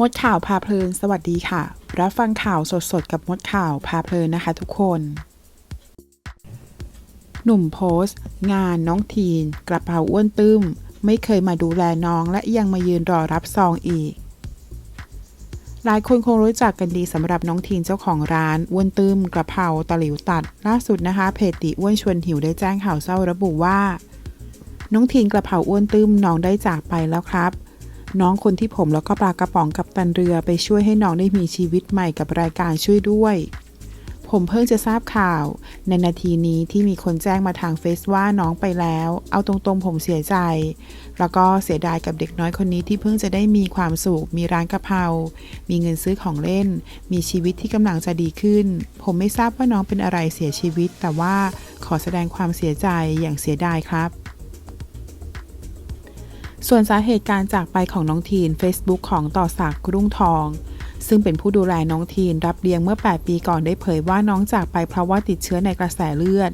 มดข่าวพาเพลิน สวัสดีค่ะ รับฟังข่าวสดๆ กับมดข่าวพาเพลินนะคะทุกคน หนุ่มโพสต์ งานน้องทีน กระเป๋าอ้วนตึ้ม ไม่เคยมาดูแลน้องและยังมายืนรอรับซองอีก หลายคนคงรู้จักกันดีสำหรับน้องทีนเจ้าของร้านอ้วนตึ้ม กระเพราตะหลิวตัด ล่าสุดนะคะ เพจติอ้วนชวนหิวได้แจ้งข่าวเศร้าระบุว่า น้องทีนกระเพราอ้วนตึ้มน้องได้จากไปแล้วครับ น้องคนที่ผมแล้วก็ปลากระป๋องกับตันเรือไปช่วยให้น้องได้มีชีวิตใหม่กับรายการช่วยด้วย ผมเพิ่งจะทราบข่าว ในนาทีนี้ที่มีคนแจ้งมาทางเฟซว่าน้องไปแล้ว เอาตรงๆผมเสียใจ แล้วก็เสียดายกับเด็กน้อยคนนี้ที่เพิ่งจะได้มีความสุข มีร้านกะเพรา มีเงินซื้อของเล่น มีชีวิตที่กำลังจะดีขึ้น ผมไม่ทราบว่าน้องเป็นอะไรเสียชีวิต แต่ว่าขอแสดงความเสียใจอย่างเสียดายครับ ส่วนสาเหตุการจากไปของน้องทีน Facebook ของต่อศักดิ์รุ่งทอง ซึ่งเป็นผู้ดูแลน้องทีนรับเลี้ยงเมื่อ 8 ปีก่อนได้เผยว่าน้องจากไปเพราะว่าติดเชื้อในกระแสเลือด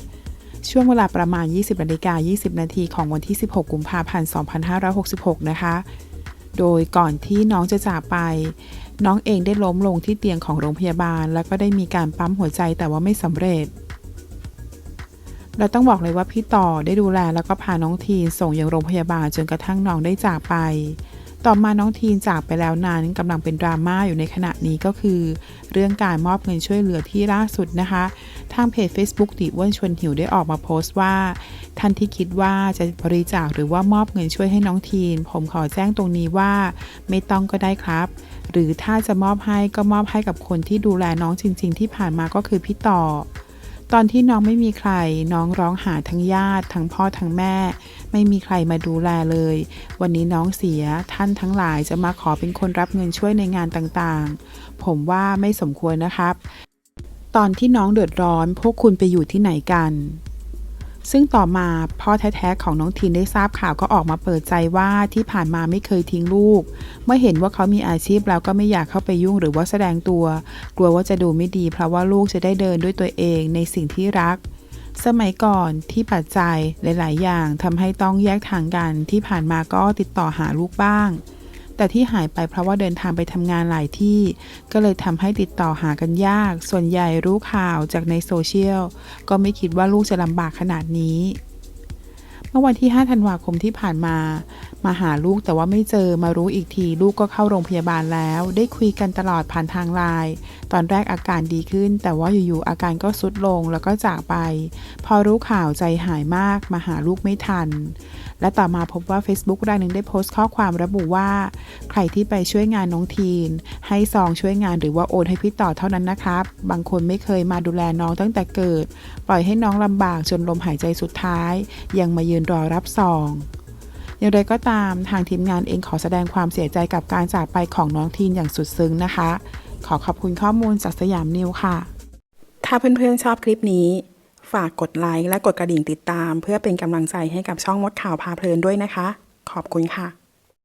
ช่วงเวลาประมาณ 20นาฬิกา20 นาทีของวันที่ 16 กุมภาพันธ์ 2566 นะคะ โดยก่อนที่น้องจะจากไป น้องเองได้ล้มลงที่เตียงของโรงพยาบาล แล้วก็ได้มีการปั๊มหัวใจแต่ว่าไม่สำเร็จ เราต้องบอกเลยว่าพี่ต่อได้ดูแลแล้วก็พาน้องทีนส่งยังโรงพยาบาลจนกระทั่งน้องได้จากไป ต่อมาน้องทีนจากไปแล้วนั้นกำลังเป็นดราม่าอยู่ในขณะนี้ก็คือ เรื่องการมอบเงินช่วยเหลือที่ล่าสุดนะคะ ทางเพจ Facebook ติอ้วนชวนหิวได้ออกมาโพสต์ว่า ท่านที่คิดว่าจะบริจาคหรือว่ามอบเงินช่วยให้น้องทีน ผมขอแจ้งตรงนี้ว่า ไม่ต้องก็ได้ครับหรือถ้าจะมอบให้ก็มอบให้กับคนที่ดูแลน้องจริง ๆ ที่ผ่านมาก็คือพี่ต่อ ตอนที่น้องไม่มีใคร น้องร้องหาทั้งญาติ ทั้งพ่อทั้งแม่ ไม่มีใครมาดูแลเลย วันนี้น้องเสียท่านทั้งหลายจะมาขอเป็นคนรับเงินช่วยในงานต่างๆ ผมว่าไม่สมควรนะครับ ตอนที่น้องเดือดร้อน พวกคุณไปอยู่ที่ไหนกัน ซึ่งต่อมาพ่อแท้ๆของน้องทีนได้ทราบข่าวก็ออกมาเปิดใจว่าที่ผ่านมาไม่เคยทิ้งลูก เมื่อเห็นว่าเขามีอาชีพแล้วก็ไม่อยากเข้าไปยุ่งหรือว่าแสดงตัว กลัวว่าจะดูไม่ดีเพราะว่าลูกจะได้เดินด้วยตัวเองในสิ่งที่รัก สมัยก่อนที่ปัจจัยหลาย ๆ อย่างทำให้ต้องแยกทางกันที่ผ่านมาก็ติดต่อหาลูกบ้าง แต่ที่หายไปเพราะว่าเดินทางไปทำงานหลายที่ ก็เลยทำให้ติดต่อหากันยาก ส่วนใหญ่รู้ข่าวจากในโซเชียล ก็ไม่คิดว่าลูกจะลำบากขนาดนี้ เมื่อวันที่ 5 ธันวาคมที่ผ่านมา มาหาลูกแต่ว่าไม่เจอมารู้อีกทีลูกก็เข้าโรงพยาบาลแล้ว ได้คุยกันตลอดผ่านทางไลน์ตอนแรกอาการดีขึ้น แต่ว่าอยู่ๆอาการก็สุดลงแล้วก็จากไป พอรู้ข่าวใจหายมากมาหาลูกไม่ทัน และต่อมาพบว่า Facebook รายหนึ่งได้โพสต์ข้อความระบุว่า ใครที่ไปช่วยงานน้องทีน ให้ซองช่วยงานหรือว่าโอนให้พี่ต่อเท่านั้นนะครับ บางคนไม่เคยมาดูแลน้องตั้งแต่เกิด ปล่อยให้น้องลำบากจนลมหายใจสุดท้าย ยังมายืนรอรับซอง อย่างไรก็ตามทางทีมงานเองขอแสดงความเสียใจกับการจากไปของน้องทีนอย่างสุดซึ้งนะคะ ขอขอบคุณข้อมูลจากสยามนิวค่ะ ถ้าเพื่อนๆชอบคลิปนี้ ฝากกดไลค์และกดกระดิ่งติดตาม เพื่อเป็นกำลังใจให้กับช่องมดข่าวพาเพลินด้วยนะคะ ขอบคุณค่ะ